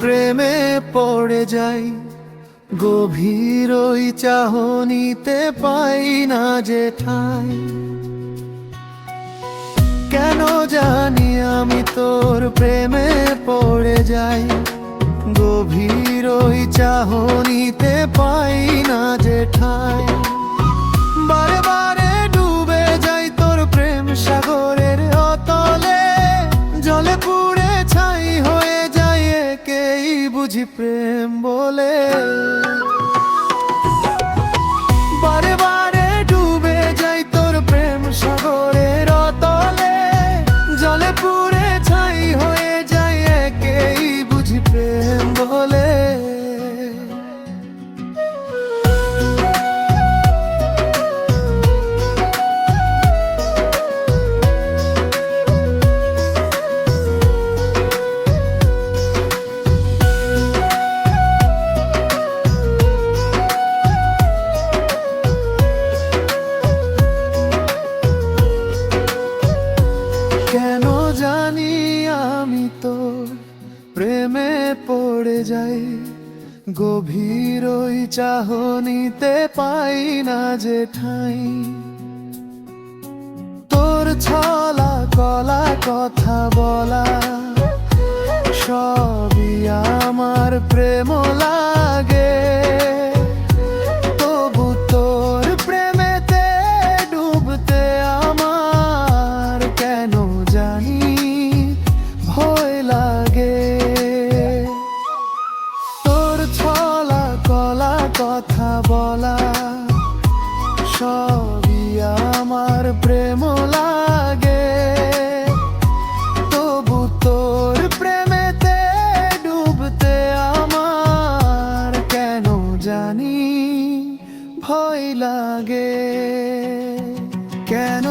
প্রেমে পড়ে যাই। গভীর ওই চাহনিতে পাই না যে ঠাই। কেন জানি আমি তোর প্রেমে পড়ে যাই। গভীর ওই চাহনিতে পাই না যে ঠাই। বুঝি প্রেম বলে জানি আমি তো প্রেমে পড়ে যাই। গভীর ওই চাহনিতে পাই না যে ঠাই। তোর ছলা কলা কথা বলা, সবই আমার প্রেম প্রেম লাগে। তবু তোর প্রেমেতে ডুবতে আমার কেন জানি ভয় লাগে। কেন